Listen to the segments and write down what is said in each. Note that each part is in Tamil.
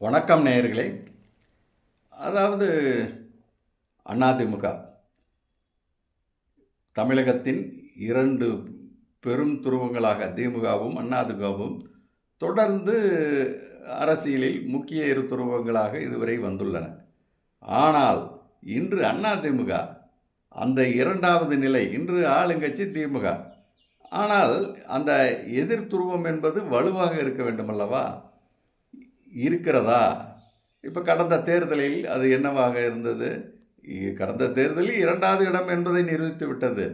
வணக்கம் நேயர்களே. அதாவது அதிமுக தமிழகத்தின் இரண்டு பெரும் துருவங்களாக திமுகவும் அதிமுகவும் தொடர்ந்து அரசியலில் முக்கிய இரு துருவங்களாக இதுவரை வந்துள்ளன. ஆனால் இன்று அதிமுக அந்த இரண்டாவது நிலை இன்று ஆளுங்கட்சி திமுக. ஆனால் அந்த எதிர்த்துருவம் என்பது வலுவாக இருக்க வேண்டுமல்லவா? இருக்கிறதா? இப்போ கடந்த தேர்தலில் அது என்னவாக இருந்தது? கடந்த தேர்தலில் இரண்டாவது இடம் என்பதை நிரூபித்து விட்டது.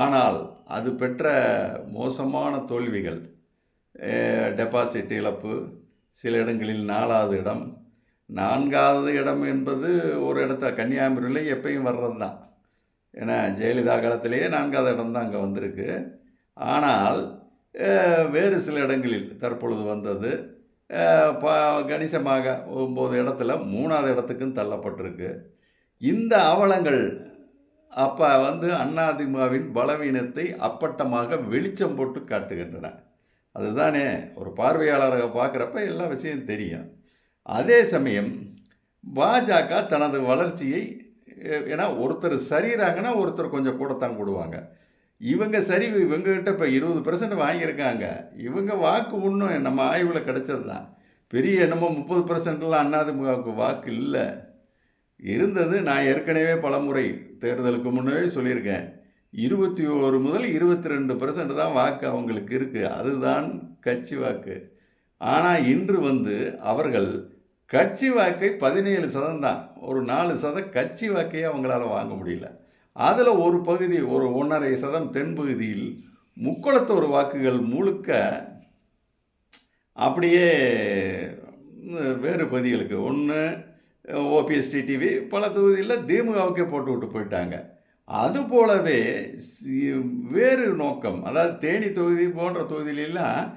ஆனால் அது பெற்ற மோசமான தோல்விகள் டெபாசிட் இழப்பு சில இடங்களில் நாலாவது இடம் நான்காவது இடம் என்பது ஒரு இடத்த கன்னியாகுமரியில் எப்பயும் வர்றது தான் ஏன்னா ஜெயலலிதா காலத்திலேயே நான்காவது இடம் தான் அங்கே வந்திருக்கு. ஆனால் வேறு சில இடங்களில் தற்பொழுது வந்தது. கணிசமாக ஒம்பது இடத்துல மூணாவது இடத்துக்கும் தள்ளப்பட்டிருக்கு. இந்த அவலங்கள் அப்போ வந்து அண்ணாதிமாவின் பலவீனத்தை அப்பட்டமாக வெளிச்சம் போட்டு காட்டுகின்றன. அதுதானே ஒரு பார்வையாளராக பார்க்குறப்ப எல்லா விஷயம் தெரியும். அதே சமயம் பாஜக தனது வளர்ச்சியை ஏன்னா ஒருத்தர் சரிகிறாங்கன்னா ஒருத்தர் கொஞ்சம் கூடத்தான் கூடுவாங்க. இவங்க சரி இவங்ககிட்ட இப்போ இருபது பெர்சன்ட் வாங்கியிருக்காங்க. இவங்க வாக்கு இன்னும் நம்ம ஆய்வில் கிடச்சது தான் பெரிய என்னமோ முப்பது பெர்சன்ட்லாம் அண்ணாதிமுகவுக்கு வாக்கு இல்லை. இருந்தது நான் ஏற்கனவே பலமுறை தேர்தலுக்கு முன்னவே சொல்லியிருக்கேன். இருபத்தி ஒரு முதல் இருபத்தி ரெண்டு பெர்சன்ட் தான் வாக்கு அவங்களுக்கு இருக்குது அதுதான் கட்சி வாக்கு. ஆனால் இன்று வந்து அவர்கள் கட்சி வாக்கை பதினேழு சதம் தான். ஒரு நாலு சதம் கட்சி வாக்கையே அவங்களால வாங்க முடியல. அதில் ஒரு பகுதி ஒரு ஒன்றரை சதம் தென்பகுதியில் முக்குளத்தோர் வாக்குகள் முழுக்க அப்படியே வேறு பகுதிகளுக்கு. ஒன்று ஓபிஎஸ்டி டிவி பல தொகுதியில் திமுகவுக்கே போட்டு விட்டு போயிட்டாங்க. அது போலவே சி- வேறு நோக்கம் அதாவது தேனி தொகுதி போன்ற தொகுதியிலெல்லாம்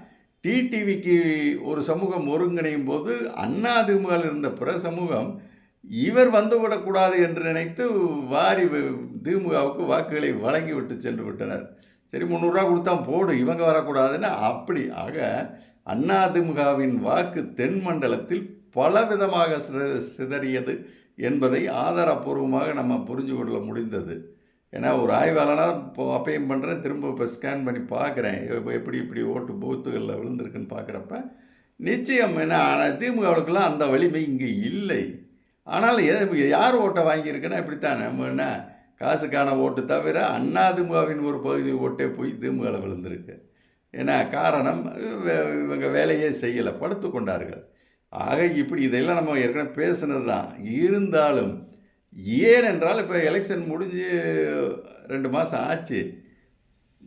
டிடிவிக்கு ஒரு சமூகம் ஒருங்கிணையும் போது அண்ணா அதிமுகவில் இருந்த பிற சமூகம் இவர் வந்துவிடக்கூடாது என்று நினைத்து வாரி வ- திமுகவுக்கு வாக்குகளை வழங்கி விட்டு சென்று விட்டனர். சரி முந்நூறுரூவா கொடுத்தா போடு இவங்க வரக்கூடாதுன்னு அப்படி. ஆக அதிமுகவின் வாக்கு தென் மண்டலத்தில் பலவிதமாக சித- சிதறியது என்பதை ஆதாரப்பூர்வமாக நம்ம புரிஞ்சு கொள்ள முடிந்தது. ஏன்னா ஒரு ஆய்வாளனாக இப்போ அப்பையும் பண்ணுறேன் திரும்ப இப்போ ஸ்கேன் பண்ணி பார்க்குறேன். எப்படி இப்படி ஓட்டு பூத்துகளில் விழுந்திருக்குன்னு பார்க்குறப்ப நிச்சயம் என்ன ஆனால் திமுகவுக்கெல்லாம் அந்த வலிமை இங்கே இல்லை. ஆனால் எது யார் ஓட்டை வாங்கியிருக்குன்னா இப்படித்தான். நம்ம என்ன காசுக்கான ஓட்டு தவிர அண்ணாதிமுகவின் ஒரு பகுதி ஓட்டே போய் திமுகவில் விழுந்திருக்கு. ஏன்னா காரணம் வே- இவங்க வேலையே செய்யலை படுத்து கொண்டார்கள். ஆக இப்படி இதெல்லாம் நம்ம ஏற்கனவே பேசுனது தான் இருந்தாலும் ஏனென்றால் இப்போ எலெக்ஷன் முடிஞ்சு ரெண்டு மாதம் ஆச்சு.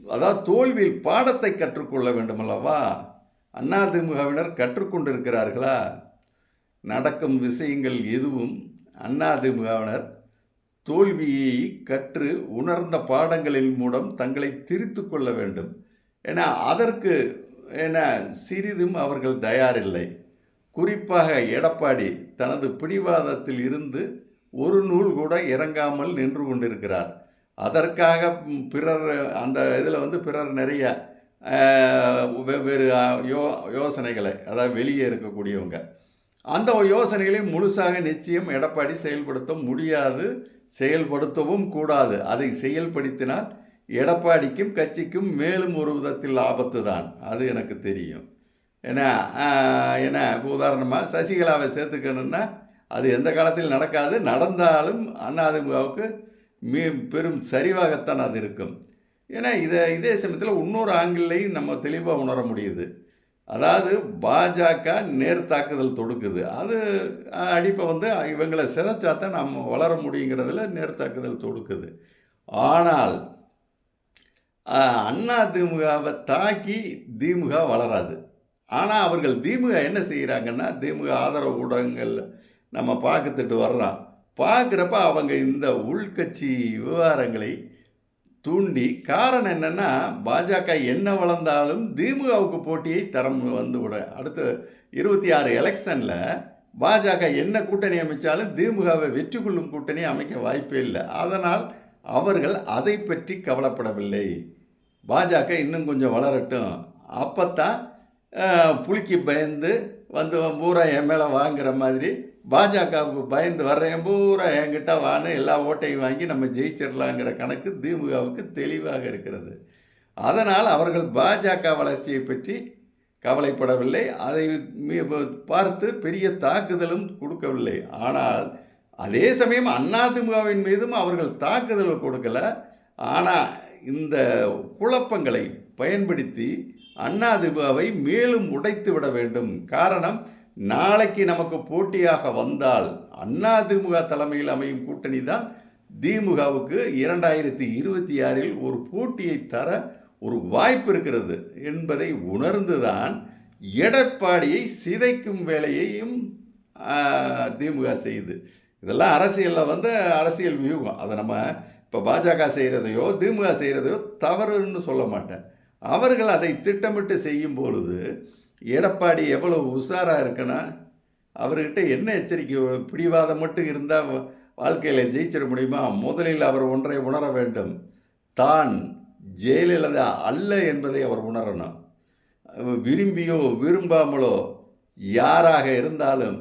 அதாவது தோல்வியில் பாடத்தை கற்றுக்கொள்ள வேண்டுமல்லவா? அதிமுகவினர் கற்றுக்கொண்டிருக்கிறார்களா? நடக்கும் விஷயங்கள் எதுவும் அதிமுகவினர் தோல்வியை கற்று உணர்ந்த பாடங்களின் மூலம் தங்களை திரித்து கொள்ள வேண்டும். ஏன்னா அதற்கு என சிறிதும் அவர்கள் தயாரில்லை. குறிப்பாக எடப்பாடி தனது பிடிவாதத்தில் இருந்து ஒரு நூல் கூட இறங்காமல் நின்று கொண்டிருக்கிறார். அதற்காக பிறர் அந்த இதில் வந்து பிறர் நிறைய வெவ்வேறு யோ யோசனைகளை அதாவது வெளியே இருக்கக்கூடியவங்க. அந்த யோசனைகளை முழுசாக நிச்சயம் எடப்பாடி செயல்படுத்த முடியாது செயல்படுத்தவும் கூடாது. அதை செயல்படுத்தினால் எடப்பாடிக்கும் கட்சிக்கும் மேலும் ஒரு விதத்தில் ஆபத்து தான். அது எனக்கு தெரியும். ஏன்னா என்ன இப்போ உதாரணமாக சசிகலாவை சேர்த்துக்கணுன்னா அது எந்த காலத்தில் நடக்காது. நடந்தாலும் அதிமுகவுக்கு மீ பெரும் சரிவாகத்தான் அது இருக்கும். ஏன்னா இதை இதே சமயத்தில் இன்னொரு ஆங்கிள்லையும் நம்ம தெளிவாக உணர முடியுது. அதாவது பாஜக நேர் தாக்குதல் தொடுக்குது. அது அடிப்பை வந்து இவங்களை சிதைச்சாத்தான் நம்ம வளர முடியுங்கிறதுல நேர் தாக்குதல் தொடுக்குது. ஆனால் அண்ணா திமுகவை தாக்கி திமுக வளராது. ஆனால் அவர்கள் திமுக என்ன செய்கிறாங்கன்னா திமுக ஆதரவு ஊடகங்கள் நம்ம பார்க்கத்துட்டு வர்றோம் பார்க்குறப்ப அவங்க இந்த உள்கட்சி விவகாரங்களை தூண்டி காரணம் என்னென்னா பாஜக என்ன வளர்ந்தாலும் திமுகவுக்கு போட்டியை தரம் வந்து விட அடுத்து இருபத்தி ஆறு எலெக்ஷனில் பாஜக என்ன கூட்டணி அமைச்சாலும் திமுகவை வெற்றி கொள்ளும் கூட்டணி அமைக்க வாய்ப்பே இல்லை. அதனால் அவர்கள் அதை பற்றி கவலைப்படவில்லை. பாஜக இன்னும் கொஞ்சம் வளரட்டும். அப்போத்தான் புலிக்கு பயந்து வந்து பூரா என் மேலே வாங்குற மாதிரி பாஜகவுக்கு பயந்து வர்றேன் பூரா என்கிட்ட வான்னு எல்லா ஓட்டையும் வாங்கி நம்ம ஜெயிச்சிடலாங்கிற கணக்கு திமுகவுக்கு தெளிவாக இருக்கிறது. அதனால் அவர்கள் பாஜக வளர்ச்சியை பற்றி கவலைப்படவில்லை. அதை மீ- பார்த்து பெரிய தாக்குதலும் கொடுக்கவில்லை. ஆனால் அதே சமயம் அதிமுகவின் மீதும் அவர்கள் தாக்குதல் கொடுக்கல. ஆனால் இந்த குழப்பங்களை பயன்படுத்தி அதிமுகவை மேலும் உடைத்து விட வேண்டும். காரணம் நாளைக்கு நமக்கு போட்டியாக வந்தால் அண்ணா திமுக தலைமையில் அமையும் கூட்டணி தான் திமுகவுக்கு இரண்டாயிரத்தி இருபத்தி ஆறில் ஒரு போட்டியை தர ஒரு வாய்ப்பு இருக்கிறது என்பதை உணர்ந்துதான் எடப்பாடியை சிதைக்கும் வேலையையும் திமுக செய்யுது இதெல்லாம் அரசியலில் வந்து அரசியல் வியூகம். அதை நம்ம இப்போ பாஜக செய்கிறதையோ திமுக செய்கிறதையோ தவறுன்னு சொல்ல மாட்டேன். அவர்கள் அதை திட்டமிட்டு செய்யும் பொழுது எடப்பாடி எவ்வளவு உஷாராக இருக்குன்னா அவர்கிட்ட என்ன எச்சரிக்கை? பிடிவாதம் மட்டும் இருந்தால் வாழ்க்கையில் ஜெயிச்சிட முடியுமா? முதலில் அவர் ஒன்றை உணர வேண்டும். தான் ஜெயலலிதா அல்ல என்பதை அவர் உணரணும். விரும்பியோ விரும்பாமலோ யாராக இருந்தாலும்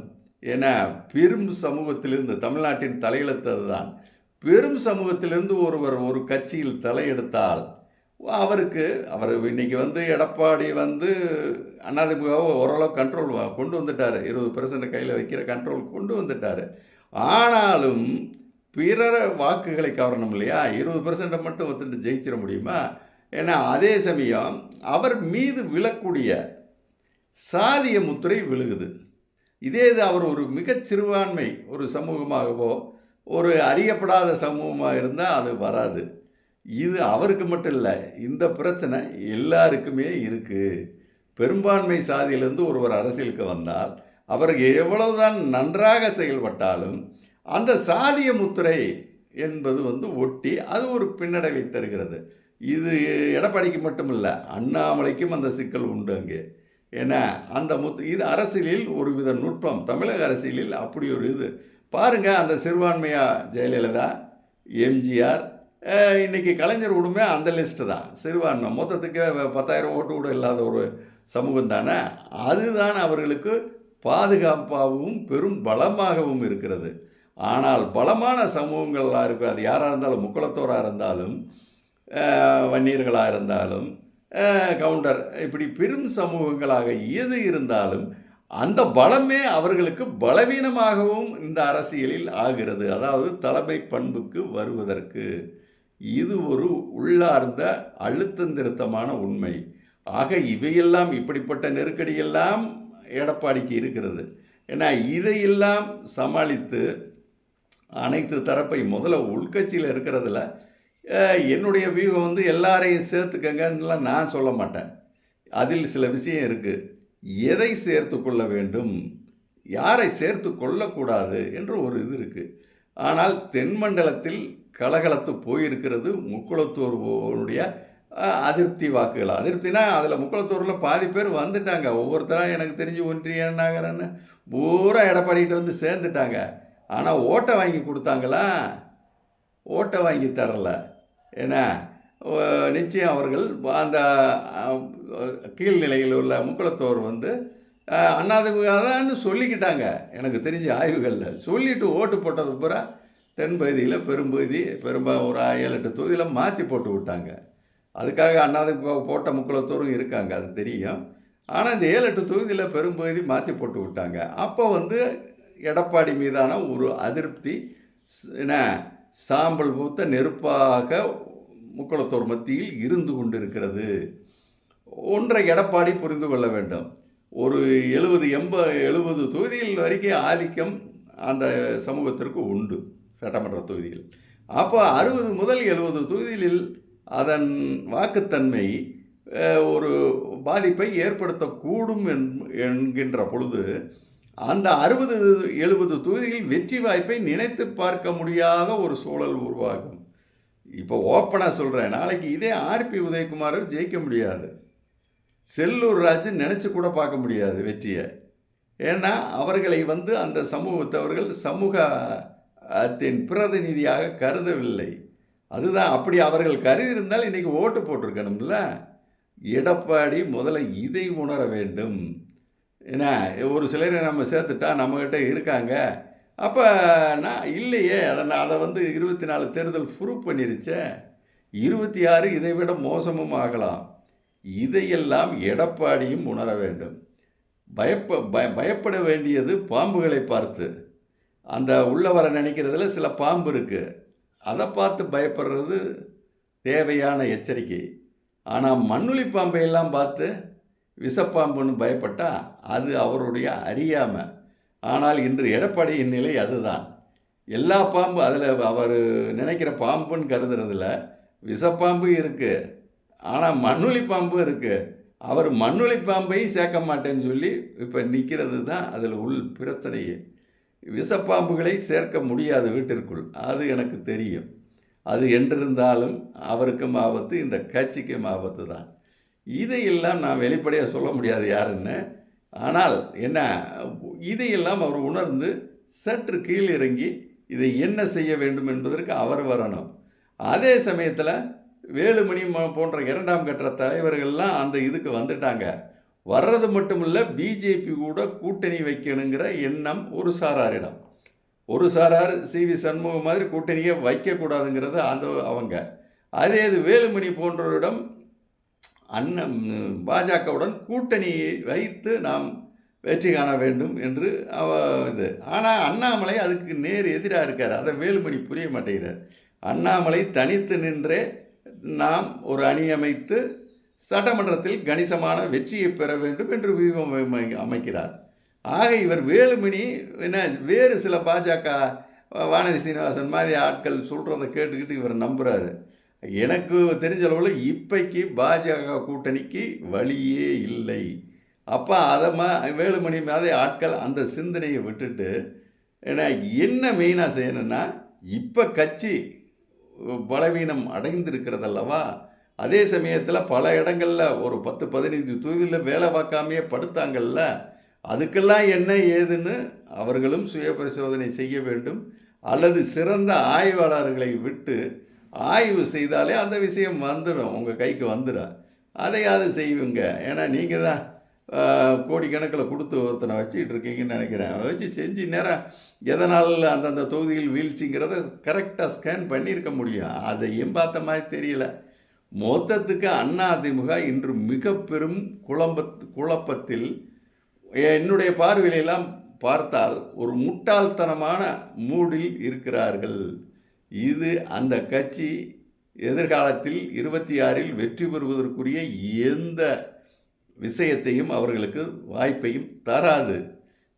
என பெரும் சமூகத்திலிருந்து தமிழ்நாட்டின் தலையெழுத்து அதுதான் பெரும் சமூகத்திலிருந்து ஒருவர் ஒரு கட்சியில் தலையெடுத்தால் அவருக்கு அவர் இன்னைக்கு வந்து எடப்பாடி வந்து அதிமுகவை ஓரளவு கண்ட்ரோல் கொண்டு வந்துட்டார். இருபது பர்சன்ட் கையில் வைக்கிற கண்ட்ரோல் கொண்டு வந்துட்டார். ஆனாலும் பிறர வாக்குகளை கவரணும் இல்லையா? இருபது பர்சன்ட்டை மட்டும் வந்துட்டு ஜெயிச்சிட முடியுமா? ஏன்னா அதே சமயம் அவர் மீது விழக்கூடிய சாதிய முத்திரை விழுகுது. இதே இது அவர் ஒரு மிகச் சிறுபான்மை ஒரு சமூகமாகவோ ஒரு அறியப்படாத சமூகமாக இருந்தால் அது வராது. இது அவருக்கு மட்டும் இல்லை இந்த பிரச்சனை எல்லாருக்குமே இருக்குது பெரும்பான்மை சாதியிலிருந்து ஒருவர் அரசியலுக்கு வந்தால் அவர் எவ்வளவுதான் நன்றாக செயல்பட்டாலும் அந்த சாதிய முத்திரை என்பது வந்து ஒட்டி அது ஒரு பின்னடைவை தருகிறது. இது எடப்பாடிக்கு இல்லை அண்ணாமலைக்கும் அந்த சிக்கல் உண்டு அங்கே. ஏன்னா அந்த முத்து இது அரசியலில் ஒரு வித நுட்பம் தமிழக அரசியலில் அப்படி ஒரு இது. பாருங்கள் அந்த சிறுபான்மையா ஜெயலலிதா எம்ஜிஆர் இன்றைக்கி இன்னைக்கு கலைஞர் குடும்பமே அந்த லிஸ்ட்டு தான். சிறுபான்மை மொத்தத்துக்கு பத்தாயிரம் ஓட்டு கூட இல்லாத ஒரு சமூகம் தானே? அதுதான் அவர்களுக்கு பாதுகாப்பாகவும் பெரும் பலமாகவும் இருக்கிறது. ஆனால் பலமான சமூகங்களாக இருக்குது அது யாராக இருந்தாலும் முக்குளத்தோராக இருந்தாலும் வன்னியர்களாக இருந்தாலும் கவுண்டர். இப்படி பெரும் சமூகங்களாக எது இருந்தாலும் அந்த பலமே அவர்களுக்கு பலவீனமாகவும் இந்த அரசியலில் ஆகிறது. அதாவது தலைமை பண்புக்கு வருவதற்கு. இது ஒரு உள்ளார்ந்த அழுத்தந்திருத்தமான உண்மை. ஆக இவையெல்லாம் இப்படிப்பட்ட நெருக்கடியெல்லாம் எடப்பாடிக்கு இருக்கிறது. ஏன்னா இதையெல்லாம் சமாளித்து அனைத்து தரப்பை முதல்ல உள்கட்சியில் இருக்கிறதுல என்னுடைய வியூகம் வந்து எல்லாரையும் சேர்த்துக்கங்கன்னுலாம் நான் சொல்ல மாட்டேன். அதில் சில விஷயம் இருக்குது எதை சேர்த்து கொள்ள வேண்டும்? யாரை சேர்த்து கொள்ளக்கூடாது? என்று ஒரு இது இருக்குது ஆனால் தென்மண்டலத்தில் கலகலத்து போயிருக்கிறது முக்குளத்தூருடைய அதிருப்தி வாக்குகள். அதிருப்தினா அதில் முக்குளத்தூரில் பாதி பேர் வந்துட்டாங்க. ஒவ்வொருத்தராக எனக்கு தெரிஞ்சு ஒன்றிய நகரன்னு பூரா எடப்பாடிக்கிட்ட வந்து சேர்ந்துட்டாங்க. ஆனால் ஓட்டை வாங்கி கொடுத்தாங்களா? ஓட்டை வாங்கி தரல. ஏன்னா நிச்சயம் அவர்கள் அந்த கீழ்நிலையில் உள்ள முக்குளத்தோர் வந்து அண்ணாதிமுகதான்னு சொல்லிக்கிட்டாங்க. எனக்கு தெரிஞ்ச ஆய்வுகளில் சொல்லிட்டு ஓட்டு போட்டது பூரா தென்பகுதியில் பெரும்பகுதி பெரும்பா ஒரு ஏழு எட்டு தொகுதியில் மாற்றி போட்டு விட்டாங்க. அதுக்காக அண்ணாதிமுக போட்ட முக்குளத்தோரும் இருக்காங்க அது தெரியும். ஆனால் இந்த ஏழு எட்டு தொகுதியில் பெரும்பகுதி மாற்றி போட்டு விட்டாங்க. அப்போ வந்து எடப்பாடி மீதான ஒரு அதிருப்தி என்ன சாம்பல் பூத்த நெருப்பாக முக்குளத்தோர் மத்தியில் இருந்து கொண்டிருக்கிறது. ஒன்றை எடப்பாடி புரிந்து கொள்ள வேண்டும். ஒரு எழுபது எண்ப எழுபது தொகுதியில் வரைக்கும் ஆதிக்கம் அந்த சமூகத்திற்கு உண்டு. சட்டமன்ற தொகுதியில். அப்போ அறுபது முதல் எழுபது தொகுதிகளில் அதன் வாக்குத்தன்மை ஒரு பாதிப்பை ஏற்படுத்தக்கூடும் என்- என்கின்ற பொழுது அந்த அறுபது எழுபது தொகுதியில் வெற்றி வாய்ப்பை நினைத்து பார்க்க முடியாத ஒரு சூழல் உருவாகும். இப்போ ஓப்பனாக சொல்கிறேன் நாளைக்கு இதே ஆர்பி உதயகுமார் ஜெயிக்க முடியாது. செல்லூர் ராஜு நினச்சி கூட பார்க்க முடியாது வெற்றியை. ஏன்னா அவர்களை வந்து அந்த சமூகத்தவர்கள் அதன் பிரதிநிதியாக கருதவில்லை. அதுதான் அப்படி அவர்கள் கருதியிருந்தால் இன்றைக்கி ஓட்டு போட்டிருக்கணும்ல. எடப்பாடி முதல்ல இதை உணர வேண்டும். என்ன ஒரு சிலரை நம்ம சேர்த்துட்டா நம்மக்கிட்ட இருக்காங்க. அப்போ நான் இல்லையே அதை நான் அதை வந்து இருபத்தி நாலு தேர்தல் ப்ரூவ் பண்ணிருச்சே. இருபத்தி ஆறு இதை விட மோசமும் ஆகலாம். இதையெல்லாம் எடப்பாடியும் உணர வேண்டும். பயப்ப பய பயப்பட வேண்டியது பாம்புகளை பார்த்து. அந்த உள்ள வர நினைக்கிறதுல சில பாம்பு இருக்குது அதை பார்த்து பயப்படுறது தேவையான எச்சரிக்கை. ஆனால் மண்ணுளி பாம்பை எல்லாம் பார்த்து விஷப்பாம்புன்னு பயப்பட்டா அது அவருடைய அறியாமை. ஆனால் இன்று எடப்பாடியின் நிலை அதுதான். எல்லா பாம்பு அதில் அவர் நினைக்கிற பாம்புன்னு கருதுறதுல விஷப்பாம்பு இருக்குது ஆனால் மண்ணுளி பாம்பும் இருக்குது அவர் மண்ணுளி பாம்பையும் சேர்க்க மாட்டேன்னு சொல்லி இப்போ நிற்கிறது தான் அதில் உள் பிரச்சனையே. விஷப்பாம்புகளை சேர்க்க முடியாது வீட்டிற்குள். அது எனக்கு தெரியும். அது என்றிருந்தாலும் அவருக்கும் ஆபத்து இந்த கட்சிக்கும் ஆபத்து தான். இதையெல்லாம் நான் வெளிப்படையாக சொல்ல முடியாது யாருன்னு ஆனால் என்ன இதையெல்லாம் அவர் உணர்ந்து சற்று கீழிறங்கி இதை என்ன செய்ய வேண்டும் என்பதற்கு அவர் வரணும். அதே சமயத்தில் வேலுமணி போன்ற இரண்டாம் கட்ட தலைவர்கள்லாம் அந்த இதுக்கு வந்துட்டாங்க. வர்றது மட்டும் இல்லை பிஜேபி கூட கூட்டணி வைக்கணுங்கிற எண்ணம் ஒரு சாராரிடம். ஒரு சாரார் சி வி சண்முகம் மாதிரி கூட்டணியை வைக்கக்கூடாதுங்கிறது அந்த அவங்க. அதே இது வேலுமணி போன்றவரிடம் அண்ணன் பாஜகவுடன் கூட்டணியை வைத்து நாம் வெற்றி காண வேண்டும் என்று அவ இது. ஆனால் அண்ணாமலை அதுக்கு நேர் எதிராக இருக்கார். அதை வேலுமணி புரிய மாட்டேங்கிறார். அண்ணாமலை தனித்து நின்றே நாம் ஒரு அணி அமைத்து சட்டமன்றத்தில் கணிசமான வெற்றியை பெற வேண்டும் என்று வியூகம் அமை- அமைக்கிறார். ஆக இவர் வேலுமணி என்ன வேறு சில பாஜக வானதி சீனிவாசன் மாதிரி ஆட்கள் சொல்கிறத கேட்டுக்கிட்டு இவர் நம்புகிறாரு எனக்கு தெரிஞ்ச அளவில் இப்பைக்கு பாஜக கூட்டணிக்கு வழியே இல்லை. அப்போ அதை மா வேலுமணி மாதிரி ஆட்கள் அந்த சிந்தனையை விட்டுட்டு ஏன்னா என்ன மெயினாக செய்யணும்னா இப்போ கட்சி பலவீனம் அடைந்திருக்கிறதல்லவா? அதே சமயத்தில் பல இடங்களில் ஒரு பத்து பதினைந்து தொகுதியில் வேலை பார்க்காமையே படுத்தாங்கள்ல அதுக்கெல்லாம் என்ன ஏதுன்னு அவர்களும் சுய பரிசோதனை செய்ய வேண்டும். அல்லது சிறந்த ஆய்வாளர்களை விட்டு ஆய்வு செய்தாலே அந்த விஷயம் வந்துடும் உங்கள் கைக்கு வந்துடும் அதையாவது செய்வீங்க. ஏன்னா நீங்கள் தான் கோடிக்கணக்கில் கொடுத்து ஒருத்தனை வச்சுக்கிட்டு இருக்கீங்கன்னு நினைக்கிறேன். அதை வச்சு செஞ்சு நேரம் எதனால் அந்தந்த தொகுதியில் வீழ்ச்சிங்கிறத கரெக்டாக ஸ்கேன் பண்ணியிருக்க முடியும். அதையும் பார்த்த மாதிரி தெரியல. மொத்தத்துக்கு அண்ணா அதிமுக இன்று மிக பெரும் குழம்பத் குழப்பத்தில் என்னுடைய பார்வையிலெல்லாம் பார்த்தால் ஒரு முட்டாள்தனமான மூடில் இருக்கிறார்கள். இது அந்த கட்சி எதிர்காலத்தில் இருபத்தி ஆறில் வெற்றி பெறுவதற்குரிய எந்த விஷயத்தையும் அவர்களுக்கு வாய்ப்பையும் தராது.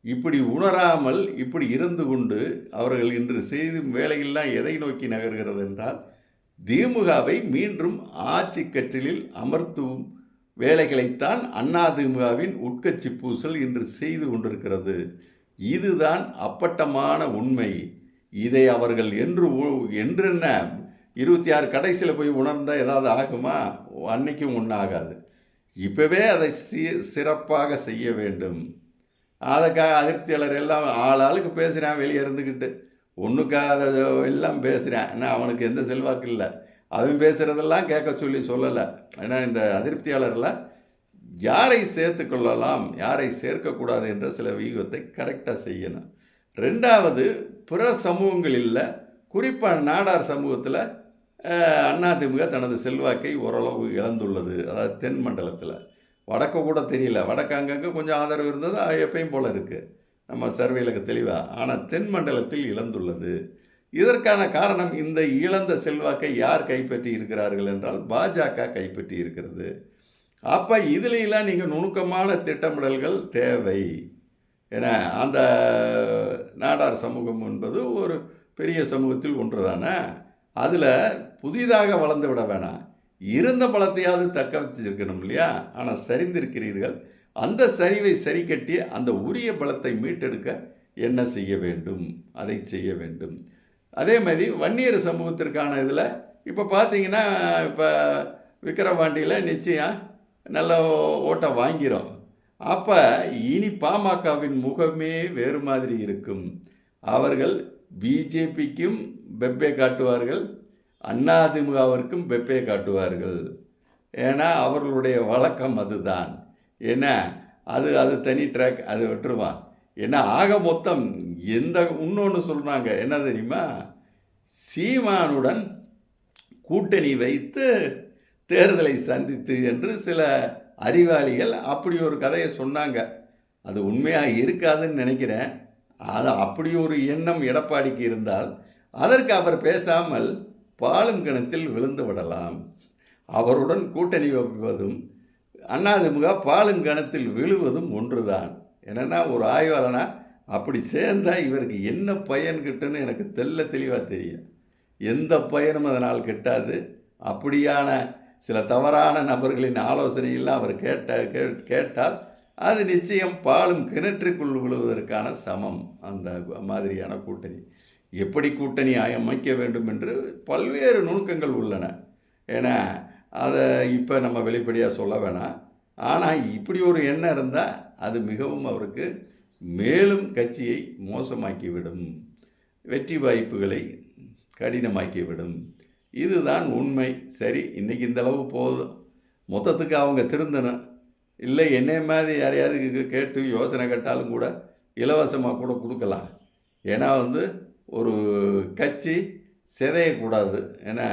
இப்படி உணராமல் இப்படி இருந்து கொண்டு அவர்கள் இன்று செய்தும் வேலையெல்லாம் எதை நோக்கி நகர்கிறது என்றால் திமுகவை மீண்டும் ஆட்சி கற்றலில் அமர்த்தும் வேலைகளைத்தான் அதிமுகவின் உட்கட்சி பூசல் இன்று செய்து கொண்டிருக்கிறது. இதுதான் அப்பட்டமான உண்மை. இதை அவர்கள் என்று என்றென்ன? இருபத்தி ஆறு கடைசியில் போய் உணர்ந்தால் ஏதாவது ஆகுமா? அன்னைக்கும் ஒன்றும் ஆகாது இப்போவே அதை சி சிறப்பாக செய்ய வேண்டும். அதுக்காக அதிருப்தியாளர் எல்லாம் ஆள் ஆளுக்கு பேசுகிறான் வெளியே இருந்துக்கிட்டு ஒன்றுக்காக எல்லாம் பேசுகிறேன் ஏன்னா அவனுக்கு எந்த செல்வாக்கு இல்லை. அவன் பேசுகிறதெல்லாம் கேட்க சொல்லி சொல்லலை. ஏன்னா இந்த அதிருப்தியாளரில் யாரை சேர்த்து கொள்ளலாம் யாரை சேர்க்கக்கூடாது என்ற சில வியூகத்தை கரெக்டாக செய்யணும். ரெண்டாவது பிற சமூகங்களில் குறிப்பாக நாடார் சமூகத்தில் அதிமுக தனது செல்வாக்கை ஓரளவு இழந்துள்ளது. அதாவது தென் மண்டலத்தில். வடக்கு கூட தெரியல. வடக்கு அங்கங்கே கொஞ்சம் ஆதரவு இருந்தது அது எப்பயும் போல் இருக்குது நம்ம சர்வேலுக்கு தெளிவாக ஆனால் தென் மண்டலத்தில் இழந்துள்ளது. இதற்கான காரணம் இந்த இழந்த செல்வாக்கை யார் கைப்பற்றி இருக்கிறார்கள் என்றால் பாஜக கைப்பற்றி இருக்கிறது. அப்போ இதுலெல்லாம் நீங்கள் நுணுக்கமான திட்டமிடல்கள் தேவை. ஏன்னா அந்த நாடார் சமூகம் என்பது ஒரு பெரிய சமூகத்தில் ஒன்று தானே அதில் புதிதாக வளர்ந்து விட வேணாம். இருந்த பலத்தையாவது தக்க வச்சிருக்கணும் இல்லையா? ஆனால் சரிந்திருக்கிறீர்கள். அந்த சரிவை சரி கட்டி அந்த உரிய பலத்தை மீட்டெடுக்க என்ன செய்ய வேண்டும்? அதை செய்ய வேண்டும். அதே மாதிரி வன்னியர் சமூகத்திற்கான இதில் இப்போ பார்த்தீங்கன்னா இப்போ விக்கிரவாண்டியில் நிச்சயம் நல்ல ஓட்டை வாங்கிறோம் அப்போ இனி பாமகவின் முகமே வேறு மாதிரி இருக்கும். அவர்கள் பிஜேபிக்கும் பெப்பே காட்டுவார்கள் அதிமுகவிற்கும் பெப்பே காட்டுவார்கள். ஏன்னா அவர்களுடைய வழக்கம் அதுதான். என்ன? அது அது தனி ட்ராக் அது விட்டுருவான் ஏன்னா ஆக மொத்தம் எந்த இன்னொன்று சொன்னாங்க என்ன தெரியுமா? சீமானுடன் கூட்டணி வைத்து தேர்தலை சந்தித்து என்று சில அறிவாளிகள் அப்படி ஒரு கதையை சொன்னாங்க. அது உண்மையாக இருக்காதுன்னு நினைக்கிறேன். அது அப்படி ஒரு எண்ணம் எடப்பாடிக்கு இருந்தால் அதற்கு அவர் பேசாமல் பாலும் கிணத்தில் விழுந்து விடலாம். அவருடன் கூட்டணி வைப்பதும் அண்ணாதிமுக பாலும் கணத்தில் விழுவதும் ஒன்றுதான். என்னென்னா ஒரு ஆய்வாளனா அப்படி சேர்ந்தால் இவருக்கு என்ன பயன் கிட்டுன்னு எனக்கு தெல்ல தெளிவாக தெரியும். எந்த பயனும் அதனால் கிட்டாது. அப்படியான சில தவறான நபர்களின் ஆலோசனையெல்லாம் அவர் கேட்ட கே கேட்டால் அது நிச்சயம் பாலும் கிணற்றுக்குள் விழுவதற்கான சமம். அந்த மாதிரியான கூட்டணி. எப்படி கூட்டணி அமைக்க வேண்டும் என்று பல்வேறு நுணுக்கங்கள் உள்ளன. ஏன்னா அதை இப்போ நம்ம வெளிப்படையாக சொல்ல வேணாம். ஆனால் இப்படி ஒரு எண்ணம் இருந்தால் அது மிகவும் அவருக்கு மேலும் கட்சியை மோசமாக்கிவிடும். வெற்றி வாய்ப்புகளை கடினமாக்கிவிடும். இதுதான் உண்மை. சரி இன்றைக்கி இந்த அளவு போதும். மொத்தத்துக்கு அவங்க திருந்தணும். இல்லை என்னை மாதிரி யாரையாவது கேட்டு யோசனை கேட்டாலும் கூட இலவசமாக கூட கொடுக்கலாம். ஏன்னா வந்து ஒரு கட்சி சிதையக்கூடாது. ஏன்னா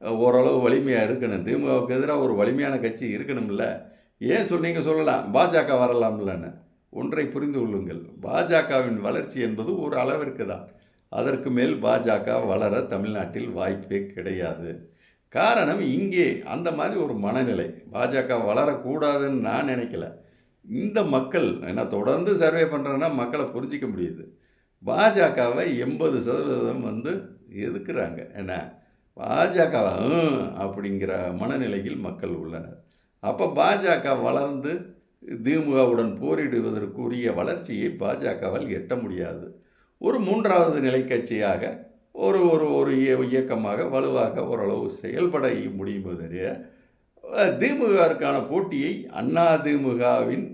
ஓரளவு வலிமையாக இருக்கணும். திமுகவுக்கு எதிராக ஒரு வலிமையான கட்சி இருக்கணும்ல. ஏன் சொன்னீங்க சொல்லலாம் பாஜக வரலாம்லன்னு. ஒன்றை புரிந்து கொள்ளுங்கள். பாஜகவின் வளர்ச்சி என்பது ஒரு அளவிற்கு தான். அதற்கு மேல் பாஜக வளர தமிழ்நாட்டில் வாய்ப்பே கிடையாது. காரணம் இங்கே அந்த மாதிரி ஒரு மனநிலை. பாஜக வளரக்கூடாதுன்னு நான் நினைக்கல. இந்த மக்கள் ஏன்னா தொடர்ந்து சர்வே பண்ணுறேன்னா மக்களை புரிஞ்சிக்க முடியுது. பாஜகவை எண்பது சதவீதம் வந்து எதுக்குறாங்க? என்ன? பாஜக அப்படிங்கிற மனநிலையில் மக்கள் உள்ளனர். அப்போ பாஜக வளர்ந்து திமுகவுடன் போரிடுவதற்குரிய வளர்ச்சியை பாஜகவால் எட்ட முடியாது. ஒரு மூன்றாவது நிலை கட்சியாக ஒரு ஒரு ஒரு இயக்கமாக வலுவாக ஓரளவு செயல்பட முடியும்போதே திமுகவிற்கான போட்டியை அண்ணா திமுகவின்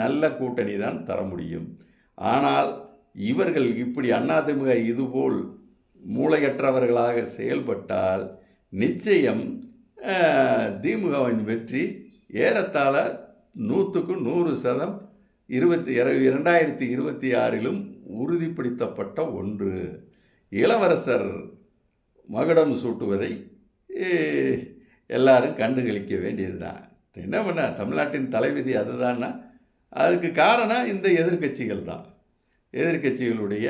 நல்ல கூட்டணி தான் தர முடியும். ஆனால் இவர்கள் இப்படி அதிமுக இதுபோல் மூளையற்றவர்களாக செயல்பட்டால் நிச்சயம் திமுகவின் வெற்றி ஏறத்தாழ நூற்றுக்கு நூறு சதம் இருபத்தி இரண்டாயிரத்தி இருபத்தி ஆறிலும் உறுதிப்படுத்தப்பட்ட ஒன்று. இளவரசர் மகுடம் சூட்டுவதை எல்லாரும் கண்டுகளிக்க வேண்டியது தான் என்ன பண்ண தமிழ்நாட்டின் தலைவிதி அதுதான்னா? அதுக்கு காரணம் இந்த எதிர்கட்சிகள் தான். எதிர்கட்சிகளுடைய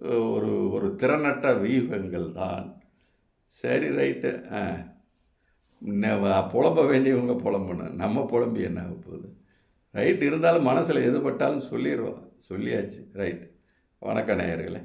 ஒரு ஒரு திறனற்ற வியூகங்கள் தான். சரி ரைட்டு புலம்ப வேண்டியவங்க புலம்பணும் நம்ம புலம்பி என்ன ஆக போகுது? ரைட் இருந்தாலும் மனசில் எதுப்பட்டாலும் சொல்லிடுவோம் சொல்லியாச்சு ரைட் வணக்க நேயர்களே.